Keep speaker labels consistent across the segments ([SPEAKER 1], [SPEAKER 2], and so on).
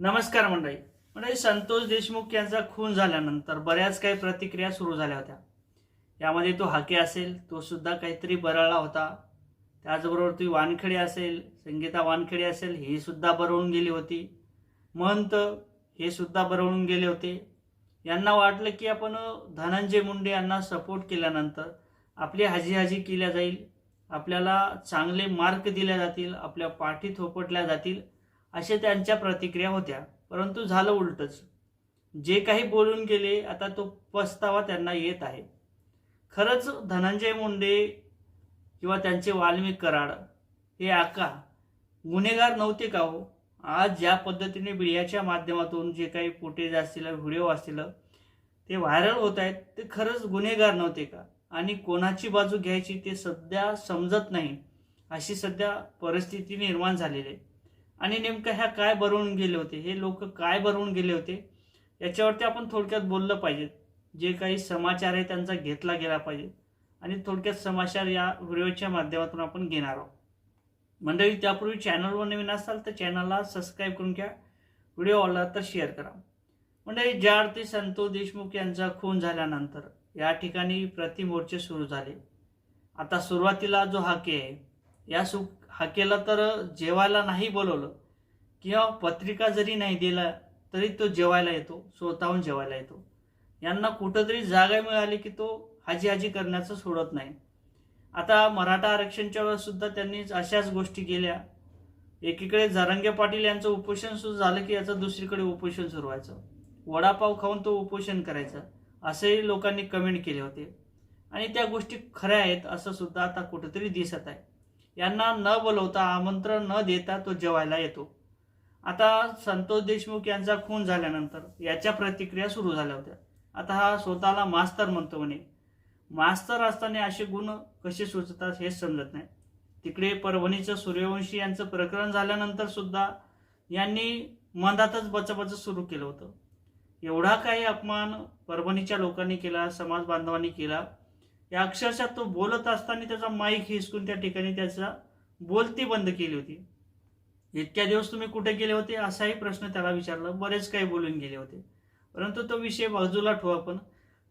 [SPEAKER 1] नमस्कार मंडळी. मंडळी संतोष देशमुख यांचा खून झाल्यानंतर बऱ्याच काही प्रतिक्रिया सुरू झाल्या होत्या. यामध्ये तो हाके असेल तो सुद्धा काहीतरी बरळला होता. त्याचबरोबर ती वानखेडे असेल संगीता वानखेडे असेल ही सुद्धा बरवून गेली होती. महंत हे सुद्धा बरवून गेले होते. यांना वाटलं की आपण धनंजय मुंडे यांना सपोर्ट केल्यानंतर आपली हाजी हाजी केल्या जाईल. आपल्याला चांगले मार्क दिल्या जातील आपल्या पाठी थोपटल्या जातील. असे त्यांच्या प्रतिक्रिया होत्या परंतु झालं उलटच. जे काही बोलून गेले आता तो पस्तावा त्यांना येत आहे. खरंच धनंजय मुंडे किंवा त्यांचे वाल्मिक कराड हे आका गुन्हेगार नव्हते का हो? आज ज्या पद्धतीने मीडियाच्या माध्यमातून जे काही फुटेज असतील व्हिडिओ असतील ते व्हायरल होत आहेत ते खरंच गुन्हेगार नव्हते का? आणि कोणाची बाजू घ्यायची ते सध्या समजत नाही अशी सध्या परिस्थिती निर्माण झालेली आहे. आणि नेमकं ह्या काय बरवून गेले होते? हे लोक काय बरवून गेले होते? याच्यावरती आपण थोडक्यात बोललं पाहिजे. जे काही समाचार आहे त्यांचा घेतला गेला पाहिजे. आणि थोडक्यात समाचार या व्हिडिओच्या माध्यमातून आपण घेणार आहोत. मंडळी त्यापूर्वी चॅनलवर नवीन असाल तर चॅनलला सबस्क्राईब करून घ्या. व्हिडिओ आवडला तर शेअर करा. मंडळी ज्या अर्थी संतोष देशमुख यांचा खून झाल्यानंतर या ठिकाणी प्रतिमोर्चे सुरू झाले. आता सुरुवातीला जो हाके आहे या सु हाकेला तर जेवायला नाही बोलवलं किंवा पत्रिका जरी नाही दिला तरी तो जेवायला येतो स्वतःहून जेवायला येतो. यांना कुठंतरी जागा मिळाली की तो हाजी हाजी करण्याचं सोडत नाही. आता मराठा आरक्षणच्या वेळेस सुद्धा त्यांनी अशाच गोष्टी केल्या. एकीकडे जरंगे पाटील यांचं उपोषण सुरू झालं की याचं दुसरीकडे उपोषण सुरू व्हायचं. वडापाव खाऊन तो उपोषण करायचा असेही लोकांनी कमेंट केले होते. आणि त्या गोष्टी खऱ्या आहेत असं सुद्धा आता कुठंतरी दिसत आहे. यांना न बोलवता आमंत्रण न देता तो जेवायला येतो. आता संतोष देशमुख यांचा खून झाल्यानंतर याच्या प्रतिक्रिया सुरू झाल्या होत्या. आता हा स्वतःला मास्तर म्हणतो म्हणे. मास्तर असताना असे गुण कसे सुचतात हेच समजत नाही. तिकडे परभणीचं सूर्यवंशी यांचं प्रकरण झाल्यानंतर सुद्धा यांनी मधातच बचाबच सुरू केलं होतं. एवढा काही अपमान परभणीच्या लोकांनी केला समाज बांधवांनी केला या अक्षरशः तो बोलत असताना त्याचा माईक हिसकून त्या ठिकाणी त्याचा बोलती बंद केली होती. इतक्या दिवस तुम्ही कुठे गेले होते असाही प्रश्न त्याला विचारला. बरेच काही बोलून गेले होते. परंतु तो विषय बाजूला ठेवू आपण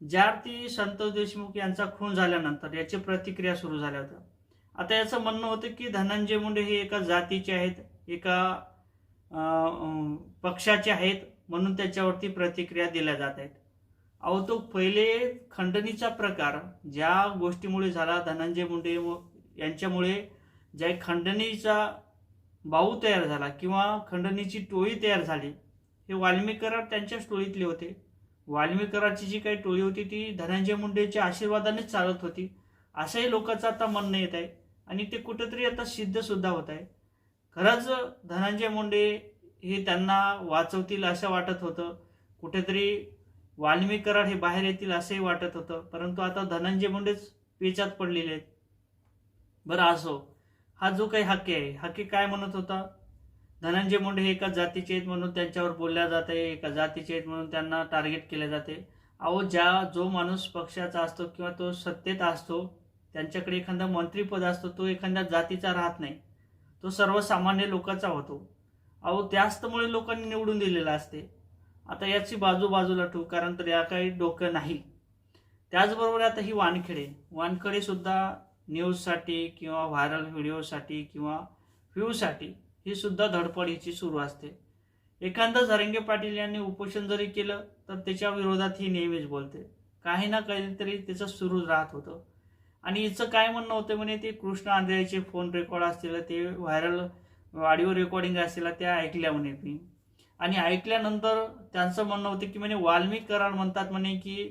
[SPEAKER 1] ज्या अर्थी संतोष देशमुख यांचा खून झाल्यानंतर याची प्रतिक्रिया सुरू झाल्या होत्या. आता याचं म्हणणं होतं की धनंजय मुंडे हे एका जातीचे आहेत एका पक्षाचे आहेत म्हणून त्याच्यावरती प्रतिक्रिया दिल्या जात आहेत. अहो तो पहिले खंडणीचा प्रकार ज्या गोष्टीमुळे झाला धनंजय मुंडे यांच्यामुळे ज्या खंडणीचा बाऊ तयार झाला किंवा खंडणीची टोळी तयार झाली हे वाल्मिक कराड त्यांच्याच टोळीतले होते. वाल्मिक जी काही टोळी होती ती धनंजय मुंडेच्या आशीर्वादानेच चालत होती. असंही लोकांचं आता म्हणणं येत आहे आणि ते कुठंतरी आता सिद्धसुद्धा होत आहे. खरंच धनंजय मुंडे हे त्यांना वाचवतील असं वाटत होतं. कुठेतरी वाल्मिक कराड हे बाहेर येतील असंही वाटत होतं परंतु आता धनंजय मुंडेच पेचात पडलेले आहेत. बरं असो. हा जो काही हक्के आहे हक्के काय म्हणत होता? धनंजय मुंडे हे एका जातीचे आहेत म्हणून त्यांच्यावर बोलल्या जात आहे एका जातीचे आहेत म्हणून त्यांना टार्गेट केले जाते. अहो ज्या जो माणूस पक्षाचा असतो किंवा तो सत्तेत असतो त्यांच्याकडे एखादा मंत्रीपद असतो तो एखाद्या जातीचा राहत नाही. तो सर्वसामान्य लोकांचा होतो. अहो त्याचमुळे लोकांनी निवडून दिलेला असते. आता याची बाजू बाजूला ठेवू कारण तर या काही डोकं नाही. त्याचबरोबर आता ही वानखेडे. वानखेडे सुद्धा न्यूजसाठी किंवा व्हायरल व्हिडिओसाठी किंवा व्ह्यूसाठी ही सुद्धा धडपड हिची सुरू असते. एखादं झरंगे पाटील यांनी उपोषण जरी केलं तर त्याच्या विरोधात ही नेहमीच बोलते. काही ना काहीतरी त्याचं सुरूच राहत होतं. आणि हिचं काय म्हणणं होतं म्हणे ते कृष्ण आंधळेचे फोन रेकॉर्ड असतील ते व्हायरल ऑडिओ रेकॉर्डिंग असतील त्या ऐकल्या म्हणे मी. आणि ऐकल्यानंतर त्यांचं म्हणणं होतं की म्हणे वाल्मिक कराड म्हणतात म्हणे की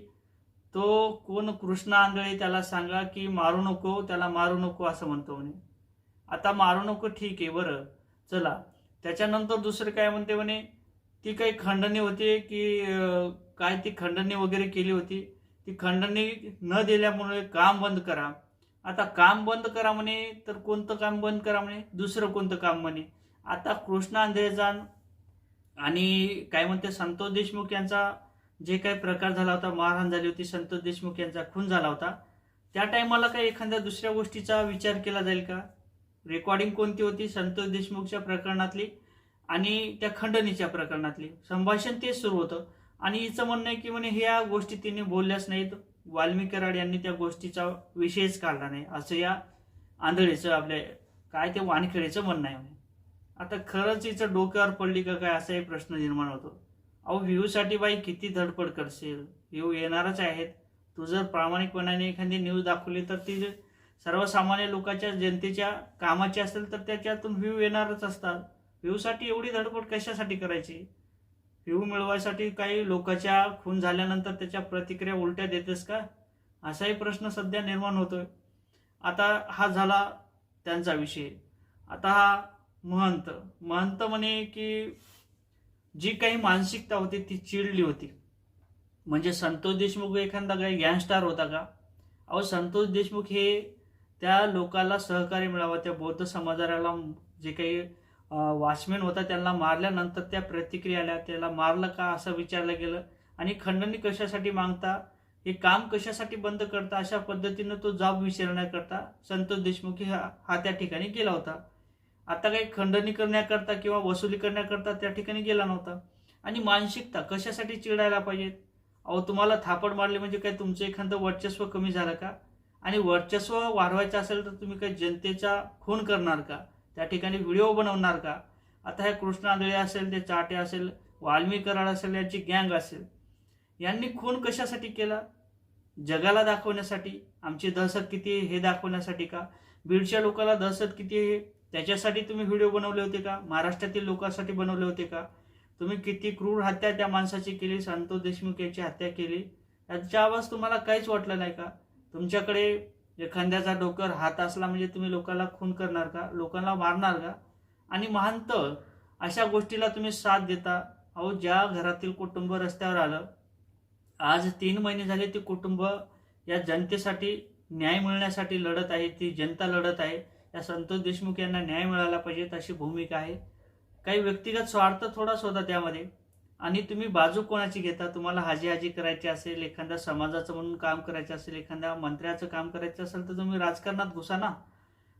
[SPEAKER 1] तो कोण कृष्ण आंधळे त्याला सांगा की मारू नको त्याला मारू नको असं म्हणतो म्हणे. आता मारू नको ठीक आहे बरं चला. त्याच्यानंतर दुसरं काय म्हणते म्हणे ती काही खंडणी होती की काय ती खंडणी वगैरे केली होती. ती खंडणी न दिल्यामुळे काम बंद करा. आता काम बंद करा म्हणे तर कोणतं काम बंद करा म्हणे? दुसरं कोणतं काम म्हणे? आता कृष्ण आंधळेचा आणि काय म्हणते संतोष देशमुख यांचा जे काही प्रकार झाला होता मारहाण झाली होती संतोष देशमुख यांचा खून झाला होता. त्या टायमाला काही एखाद्या दुसऱ्या गोष्टीचा विचार केला जाईल का? रेकॉर्डिंग कोणती होती? संतोष देशमुखच्या प्रकरणातली आणि त्या खंडणीच्या प्रकरणातली. संभाषण तेच सुरू होतं. आणि हिचं म्हणणं आहे की म्हणे ह्या गोष्टी तिने बोलल्याच नाहीत. वाल्मिकी राड यांनी त्या गोष्टीचा विषयच काढला नाही. असं या आंधळीचं आपल्या काय ते वानखेडेचं म्हणणं आहे म्हणे. आता खरंच हिचं डोक्यावर पडली का काय असाही प्रश्न निर्माण होतो. अहो व्ह्यूसाठी बाई किती धडपड करशील? व्ह्यू येणारच आहेत. तू जर प्रामाणिकपणाने एखादी न्यूज दाखवली तर ती सर्वसामान्य लोकांच्या जनतेच्या कामाची असेल तर त्याच्यातून व्ह्यू येणारच असतात. व्ह्यूसाठी एवढी धडपड कशासाठी करायची? व्ह्यू मिळवायसाठी काही लोकांच्या खून झाल्यानंतर त्याच्या प्रतिक्रिया उलट्या देतेस का? असाही प्रश्न सध्या निर्माण होतोय. आता हा झाला त्यांचा विषय. आता हा महंत. महंत म्हणे की जी काही मानसिकता होती ती चिडली होती. म्हणजे संतोष देशमुख एखादा काही गँगस्टार होता का? अहो संतोष देशमुख हे त्या लोकाला सहकार्य मिळावं त्या बौद्ध समाजाला जे काही वॉचमॅन होता त्यांना मारल्यानंतर त्या प्रतिक्रिया आल्या त्याला मारलं का असं विचारलं गेलं? आणि खंडणी कशासाठी मागता? हे काम कशासाठी बंद करता? अशा पद्धतीनं तो जॉब विचारण्याकरता संतोष देशमुख हा हा त्या ठिकाणी गेला होता. आता काही खंडणी करण्याकरता किंवा वसुली करण्याकरता त्या ठिकाणी गेला नव्हता. आणि मानसिकता कशासाठी चिडायला पाहिजेत? अहो तुम्हाला थापड मारली म्हणजे काय तुमचं एखादं वर्चस्व कमी झालं का? आणि वर्चस्व वाढवायचं असेल तर तुम्ही काही जनतेचा खून करणार का? त्या ठिकाणी व्हिडिओ बनवणार का? आता हे कृष्णा असेल ते चाटे असेल वाल्मी कराड असेल यांची गँग असेल यांनी खून कशासाठी केला? जगाला दाखवण्यासाठी? आमची दहशत किती हे दाखवण्यासाठी का? बीडच्या लोकांना दहशत किती हे त्याच्यासाठी तुम्ही व्हिडिओ बनवले होते का? महाराष्ट्रातील लोकांसाठी बनवले होते का? तुम्ही किती क्रूर हत्या त्या माणसाची केली संतोष देशमुख यांची हत्या केली? याच्या आवाज तुम्हाला काहीच वाटलं नाही का? तुमच्याकडे एखाद्याचा डोकर हात असला म्हणजे तुम्ही लोकांना खून करणार का? लोकांना मारणार का? आणि महांत अशा गोष्टीला तुम्ही साथ देता? अहो ज्या घरातील कुटुंब रस्त्यावर आलं आज तीन महिने झाले ते कुटुंब या जनतेसाठी न्याय मिळण्यासाठी लढत आहे ती जनता लढत आहे. या संतोष देशमुख यांना न्याय मिळाला पाहिजे अशी भूमिका आहे. काही व्यक्तिगत स्वार्थ थोडाच होता त्यामध्ये. आणि तुम्ही बाजू कोणाची घेता? तुम्हाला हाजी हाजी करायची असेल एखाद्या समाजाचं म्हणून काम करायचं असेल एखाद्या मंत्र्याचं काम करायचं असेल तर तुम्ही राजकारणात घुसा ना.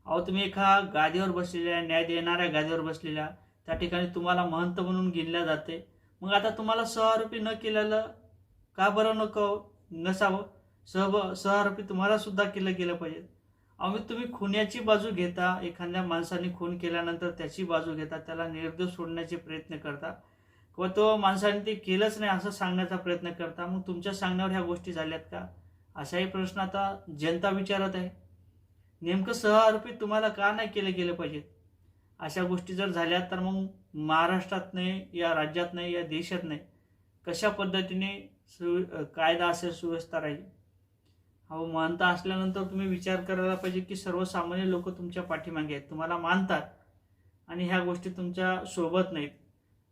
[SPEAKER 1] अहो तुम्ही एका गादीवर बसलेल्या न्याय देणाऱ्या गादीवर बसलेल्या त्या ठिकाणी तुम्हाला महंत म्हणून गिनल्या जाते. मग आता तुम्हाला सहआरोपी न केलेलं का बरं नको नसावं? सह सहआरोपी तुम्हाला सुद्धा केलं गेलं पाहिजे. अहो तुम्ही खुन्याची बाजू घेता एखाद्या माणसाने खून केल्यानंतर त्याची बाजू घेता त्याला निर्दोष सोडण्याचे प्रयत्न करता. व तो माणसाने ते केलंच नाही असं सांगण्याचा प्रयत्न करता. मग तुमच्या सांगण्यावर ह्या गोष्टी झाल्यात का? असाही प्रश्न आता जनता विचारत आहे. नेमकं सहआरोपी तुम्हाला का नाही केलं गेलं पाहिजे? अशा गोष्टी जर झाल्या तर मग महाराष्ट्रात नाही या राज्यात नाही या देशात नाही कशा पद्धतीने सु कायदा असेल सुव्यवस्था राहील? अहो मानता असल्यानंतर तुम्ही विचार करायला पाहिजे की सर्वसामान्य लोक तुमच्या पाठीमागे आहेत. तुम्हाला मानतात आणि ह्या गोष्टी तुमच्यासोबत नाहीत.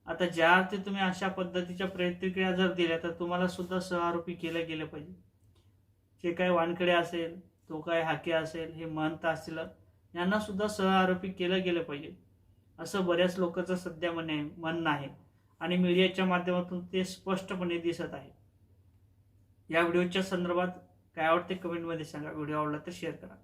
[SPEAKER 1] आता ज्या अर्थी तुम्ही अशा पद्धतीच्या प्रतिक्रिया जर दिल्या तर तुम्हाला सुद्धा सहआरोपी केलं गेलं पाहिजे. जे काय वानकडे असेल तो काय हाके असेल हे मानता असतील यांना सुद्धा सहआरोपी केलं गेलं पाहिजे. असं बऱ्याच लोकांचं सध्या म्हणे म्हणणं आहे. आणि मीडियाच्या माध्यमातून ते स्पष्टपणे दिसत आहे. या व्हिडिओच्या संदर्भात काय आवडते कमेंटमध्ये सांगा. व्हिडिओ आवडला तर शेअर करा.